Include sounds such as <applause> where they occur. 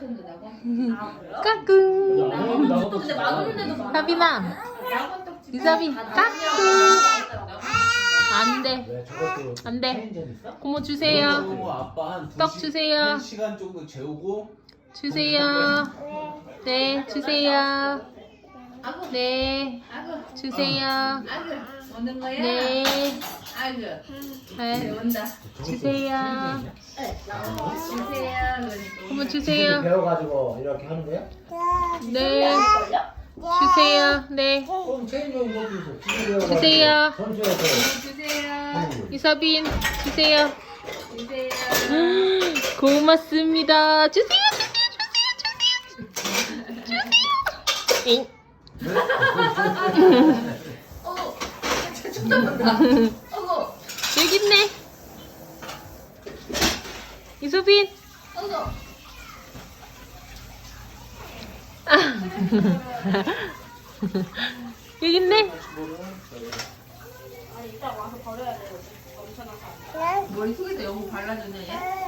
5천 주다고? 까꿍. 나도 근데 만 원인데도. 사빈아. 유사빈 다 까꿍. 안 돼. 왜 저것도 안 돼. 체인점 있어? 고모 주세요. 그리고 아빠 한떡 시- 주세요. 한 시간 정도 재우고 주세요. 네, 주세요. 아구 네, 아구 주세요. 아구 오는 거야? 네, 아구 네, 온다. 주세요. 주세요. 그러니까. 지금 주세요. 배워가지고 이렇게 하는 거야? 네, 주세요. 네, 그럼 주세요. 주세요. 하는 거지. 이서빈 주세요. 주세요. 음, 고맙습니다. 주세요, 주세요, 주세요, 주세요. 주세요. 어머, 진짜 쳐다본다. 여기 있네. 이소빈. 아. <laughs> 여기 있네. 머리 속에다 영어 발라주네 얘.